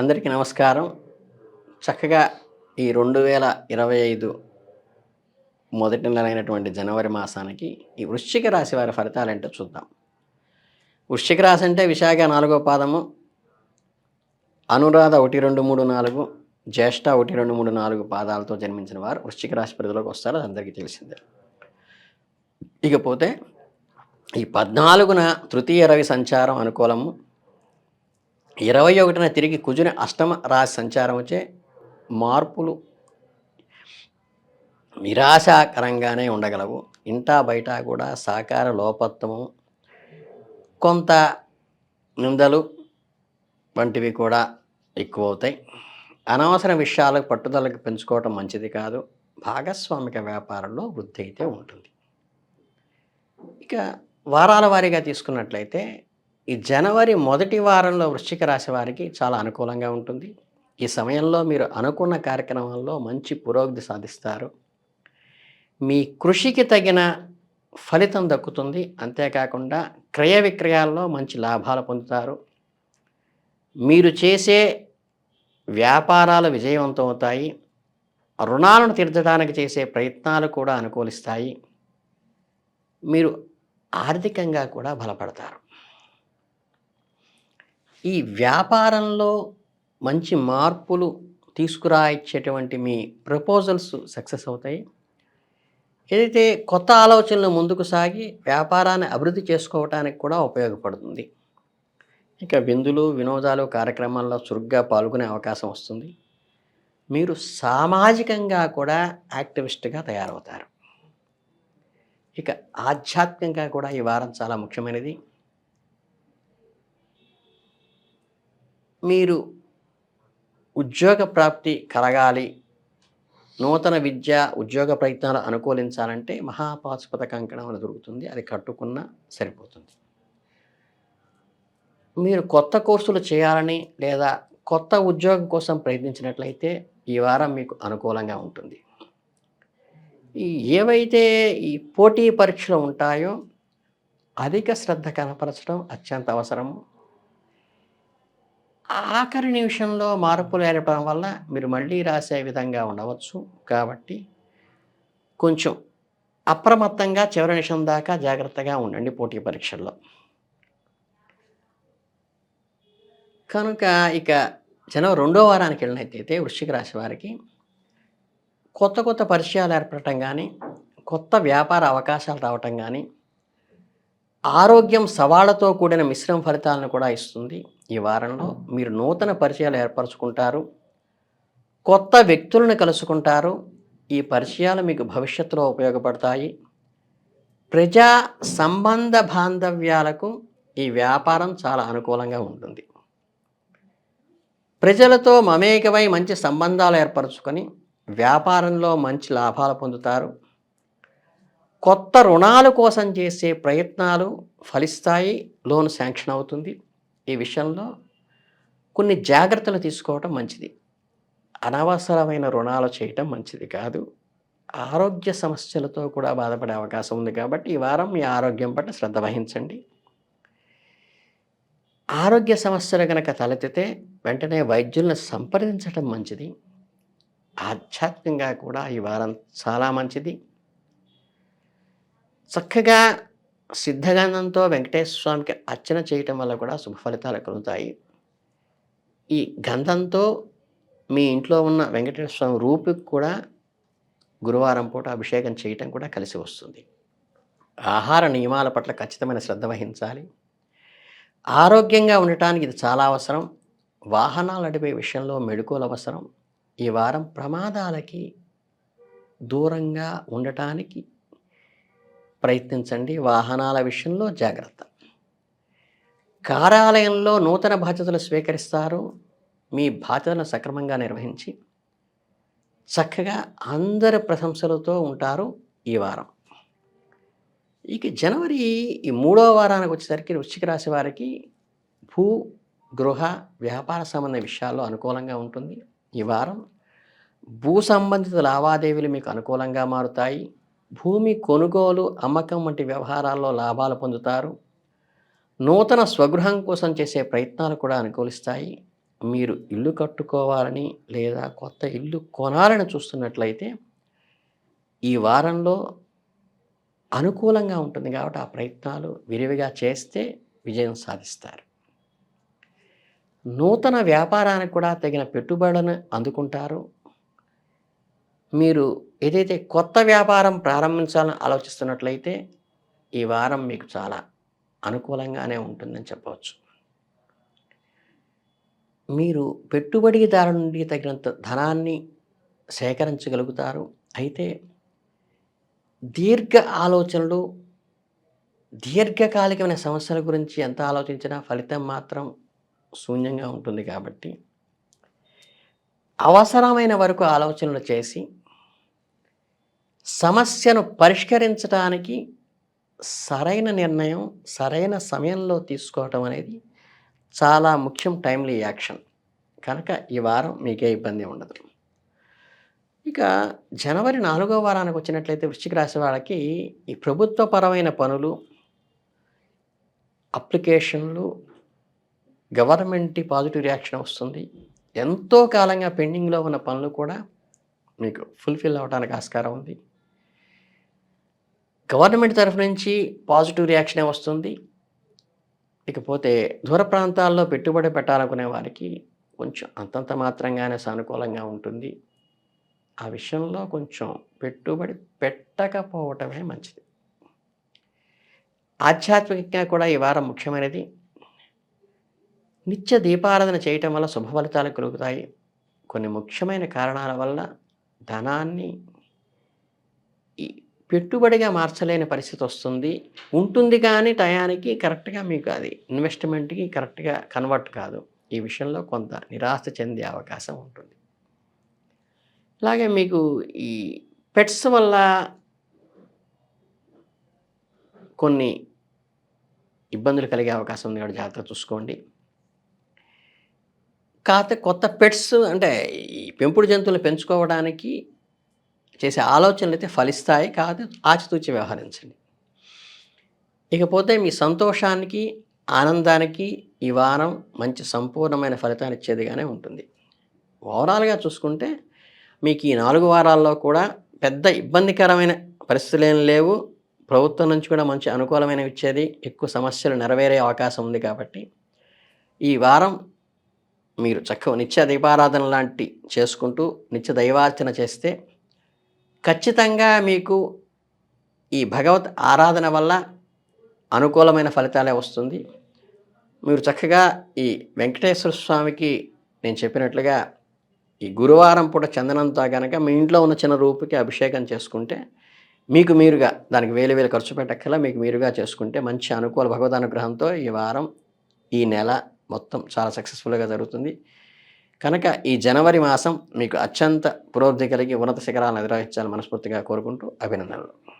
అందరికీ నమస్కారం. చక్కగా ఈ రెండు వేల ఇరవై ఐదు మొదటి నెలైనటువంటి అయినటువంటి జనవరి మాసానికి ఈ వృశ్చిక రాశి వారి ఫలితాలు ఏంటో చూద్దాం. వృశ్చిక రాశి అంటే విశాఖ నాలుగో పాదము అనురాధ ఒకటి రెండు మూడు నాలుగు జ్యేష్ఠ ఒకటి రెండు మూడు నాలుగు పాదాలతో జన్మించిన వారు వృశ్చిక రాశి పరిధిలోకి వస్తారు అది అందరికీ తెలిసిందే. ఇకపోతే ఈ పద్నాలుగున తృతీయ రవి సంచారం అనుకూలము ఇరవై ఒకటిన తిరిగి కుజుని అష్టమ రాశి సంచారం వచ్చే మార్పులు నిరాశాకరంగానే ఉండగలవు. ఇంటా బయట కూడా సాకార లోపత్వము కొంత నిందలు వంటివి కూడా ఎక్కువ అవుతాయి అనవసర విషయాలకు పట్టుదలకు పెంచుకోవటం మంచిది కాదు. భాగస్వామిక వ్యాపారంలో వృద్ధి అయితే ఉంటుంది. ఇక వారాల వారీగా తీసుకున్నట్లయితే ఈ జనవరి మొదటి వారంలో వృశ్చిక రాశి వారికి చాలా అనుకూలంగా ఉంటుంది. ఈ సమయంలో మీరు అనుకున్న కార్యక్రమాల్లో మంచి పురోగతి సాధిస్తారు. మీ కృషికి తగిన ఫలితం దక్కుతుంది. అంతేకాకుండా క్రయ విక్రయాల్లో మంచి లాభాలు పొందుతారు. మీరు చేసే వ్యాపారాలు విజయవంతం అవుతాయి. రుణాలను తీర్చడానికి చేసే ప్రయత్నాలు కూడా అనుకూలిస్తాయి. మీరు ఆర్థికంగా కూడా బలపడతారు. ఈ వ్యాపారంలో మంచి మార్పులు తీసుకురా ఇచ్చేటువంటి మీ ప్రపోజల్స్ సక్సెస్ అవుతాయి. ఏదైతే కొత్త ఆలోచనలు ముందుకు సాగి వ్యాపారాన్ని అభివృద్ధి చేసుకోవటానికి కూడా ఉపయోగపడుతుంది. ఇక విందులు వినోదాలు కార్యక్రమాల్లో చురుగ్గా పాల్గొనే అవకాశం వస్తుంది. మీరు సామాజికంగా కూడా యాక్టివిస్ట్గా తయారవుతారు. ఇక ఆధ్యాత్మికంగా కూడా ఈ వారం చాలా ముఖ్యమైనది. మీరు ఉద్యోగ ప్రాప్తి కలగాలి. నూతన విద్య ఉద్యోగ ప్రయత్నాలు అనుకూలించాలంటే మహాపాశుపత కంకణం అని దొరుకుతుంది. అది కట్టుకున్నా సరిపోతుంది. మీరు కొత్త కోర్సులు చేయాలని లేదా కొత్త ఉద్యోగం కోసం ప్రయత్నించినట్లయితే ఈ వారం మీకు అనుకూలంగా ఉంటుంది. ఈ ఏవైతే ఈ పోటీ పరీక్షలు ఉంటాయో అధిక శ్రద్ధ కనపరచడం అత్యంత అవసరము ఆఖరి నిమిషంలో మార్పులు ఏర్పడడం వల్ల మీరు మళ్ళీ రాసే విధంగా ఉండవచ్చు. కాబట్టి కొంచెం అప్రమత్తంగా చివరి నిమిషం దాకా జాగ్రత్తగా ఉండండి పోటీ పరీక్షల్లో. కనుక ఇక జనవరి రెండో వారానికి వెళ్ళినట్టయితే వృశ్చిక రాశి వారికి కొత్త కొత్త పరిచయాలు ఏర్పడటం కానీ కొత్త వ్యాపార అవకాశాలు రావటం కానీ ఆరోగ్యం సవాళ్ళతో కూడిన మిశ్రమ ఫలితాలను కూడా ఇస్తుంది. ఈ వారంలో మీరు నూతన పరిచయాలు ఏర్పరచుకుంటారు. కొత్త వ్యక్తులను కలుసుకుంటారు. ఈ పరిచయాలు మీకు భవిష్యత్తులో ఉపయోగపడతాయి. ప్రజా సంబంధ బాంధవ్యాలకు ఈ వ్యాపారం చాలా అనుకూలంగా ఉంటుంది. ప్రజలతో మమేకమై మంచి సంబంధాలు ఏర్పరచుకొని వ్యాపారంలో మంచి లాభాలు పొందుతారు. కొత్త రుణాల కోసం చేసే ప్రయత్నాలు ఫలిస్తాయి. లోన్ శాంక్షన్ అవుతుంది. ఈ విషయంలో కొన్ని జాగ్రత్తలు తీసుకోవటం మంచిది. అనవసరమైన రుణాలు చేయటం మంచిది కాదు. ఆరోగ్య సమస్యలతో కూడా బాధపడే అవకాశం ఉంది కాబట్టి ఈ వారం మీ ఆరోగ్యం పట్ల శ్రద్ధ వహించండి. ఆరోగ్య సమస్యలు కనుక తలెత్తితే వెంటనే వైద్యులను సంప్రదించడం మంచిది. ఆధ్యాత్మికంగా కూడా ఈ వారం చాలా మంచిది. చక్కగా సిద్ధగంధంతో వెంకటేశ్వర స్వామికి అర్చన చేయటం వల్ల కూడా శుభ ఫలితాలు కలుగుతాయి. ఈ గంధంతో మీ ఇంట్లో ఉన్న వెంకటేశ్వర స్వామి రూపుకి కూడా గురువారం పూట అభిషేకం చేయటం కూడా కలిసి వస్తుంది. ఆహార నియమాల పట్ల ఖచ్చితమైన శ్రద్ధ వహించాలి. ఆరోగ్యంగా ఉండటానికి ఇది చాలా అవసరం. వాహనాలు నడిపే విషయంలో మెడుకోలు అవసరం. ఈ వారం ప్రమాదాలకి దూరంగా ఉండటానికి ప్రయత్నించండి వాహనాల విషయంలో జాగ్రత్త. కార్యాలయంలో నూతన బాధ్యతలు స్వీకరిస్తారు. మీ బాధ్యతలను సక్రమంగా నిర్వహించి చక్కగా అందరి ప్రశంసలతో ఉంటారు ఈ వారం. ఇక జనవరి ఈ మూడవ వారానికి వచ్చేసరికి వృశ్చిక రాశి వారికి భూ గృహ వ్యాపార సంబంధ విషయాల్లో అనుకూలంగా ఉంటుంది. ఈ వారం భూ సంబంధిత లావాదేవీలు మీకు అనుకూలంగా మారుతాయి. భూమి కొనుగోలు అమ్మకం వంటి వ్యవహారాల్లో లాభాలు పొందుతారు. నూతన స్వగృహం కోసం చేసే ప్రయత్నాలు కూడా అనుకూలిస్తాయి. మీరు ఇల్లు కట్టుకోవాలని లేదా కొత్త ఇల్లు కొనాలని చూస్తున్నట్లయితే ఈ వారంలో అనుకూలంగా ఉంటుంది కాబట్టి ఆ ప్రయత్నాలు విరివిగా చేస్తే విజయం సాధిస్తారు. నూతన వ్యాపారానికి కూడా తగిన పెట్టుబడులను అందుకుంటారు. మీరు ఏదైతే కొత్త వ్యాపారం ప్రారంభించాలని ఆలోచిస్తున్నట్లయితే ఈ వారం మీకు చాలా అనుకూలంగానే ఉంటుందని చెప్పవచ్చు. మీరు పెట్టుబడిదారు నుండి తగినంత ధనాన్ని సేకరించగలుగుతారు. అయితే దీర్ఘ ఆలోచనలు దీర్ఘకాలికమైన సమస్యల గురించి ఎంత ఆలోచించినా ఫలితం మాత్రం శూన్యంగా ఉంటుంది కాబట్టి అవసరమైన వరకు ఆలోచనలు చేసి సమస్యను పరిష్కరించడానికి సరైన నిర్ణయం సరైన సమయంలో తీసుకోవటం అనేది చాలా ముఖ్యం టైమ్లీ యాక్షన్ కనుక ఈ వారం మీకే ఇబ్బంది ఉండదు. ఇక జనవరి నాలుగో వారానికి వచ్చినట్లయితే వృశ్చిక రాశి వాళ్ళకి ఈ ప్రభుత్వపరమైన పనులు అప్లికేషన్లు గవర్నమెంట్ పాజిటివ్ రియాక్షన్ వస్తుంది. ఎంతో కాలంగా పెండింగ్లో ఉన్న పనులు కూడా మీకు ఫుల్ఫిల్ అవడానికి ఆస్కారం ఉంది. గవర్నమెంట్ తరఫు నుంచి పాజిటివ్ రియాక్షనే వస్తుంది. ఇకపోతే దూర ప్రాంతాల్లో పెట్టుబడి పెట్టాలనుకునే వారికి కొంచెం అంతంత మాత్రంగానే సానుకూలంగా ఉంటుంది. ఆ విషయంలో కొంచెం పెట్టుబడి పెట్టకపోవటమే మంచిది. ఆధ్యాత్మికంగా కూడా ఈ వారం ముఖ్యమైనది. నిత్య దీపారాధన చేయటం వల్ల శుభ ఫలితాలు కలుగుతాయి. కొన్ని ముఖ్యమైన కారణాల వల్ల ధనాన్ని ఈ పెట్టుబడిగా మార్చలేని పరిస్థితి వస్తుంది. ఉంటుంది కానీ టయానికి కరెక్ట్గా మీకు అది ఇన్వెస్ట్మెంట్కి కరెక్ట్గా కన్వర్ట్ కాదు. ఈ విషయంలో కొంత నిరాశ చెందే అవకాశం ఉంటుంది. అలాగే మీకు ఈ పెట్స్ వల్ల కొన్ని ఇబ్బందులు కలిగే అవకాశం ఉంది కాబట్టి జాగ్రత్త చూసుకోండి. కాకపోతే కొత్త పెట్స్ అంటే ఈ పెంపుడు జంతువులు పెంచుకోవడానికి చేసే ఆలోచనలు అయితే ఫలిస్తాయి కాదు ఆచితూచి వ్యవహరించండి. ఇకపోతే మీ సంతోషానికి ఆనందానికి ఈ వారం మంచి సంపూర్ణమైన ఫలితాన్ని ఇచ్చేదిగానే ఉంటుంది. ఓవరాల్గా చూసుకుంటే మీకు ఈ నాలుగు వారాల్లో కూడా పెద్ద ఇబ్బందికరమైన పరిస్థితులు ఏం లేవు. ప్రభుత్వం నుంచి కూడా మంచి అనుకూలమైన ఇచ్చేది ఎక్కువ సమస్యలు నెరవేరే అవకాశం ఉంది కాబట్టి ఈ వారం మీరు చక్కగా నిత్య దీపారాధన లాంటి చేసుకుంటూ నిత్య దైవార్చన చేస్తే ఖచ్చితంగా మీకు ఈ భగవత్ ఆరాధన వల్ల అనుకూలమైన ఫలితాలే వస్తుంది. మీరు చక్కగా ఈ వెంకటేశ్వర స్వామికి నేను చెప్పినట్లుగా ఈ గురువారం పూట చందనంతో కనుక మీ ఇంట్లో ఉన్న చిన్న రూపుకి అభిషేకం చేసుకుంటే మీకు మీరుగా దానికి వేలు వేలు ఖర్చు పెట్టక్కల మీకు మీరుగా చేసుకుంటే మంచి అనుకూల భగవద్ అనుగ్రహంతో ఈ వారం ఈ నెల మొత్తం చాలా సక్సెస్ఫుల్గా జరుగుతుంది. కనుక ఈ జనవరి మాసం మీకు అత్యంత పురోభివృద్ధి కలిగి ఉన్నత శిఖరాలను ఎదురహించాలని మనస్ఫూర్తిగా కోరుకుంటూ అభినందనలు.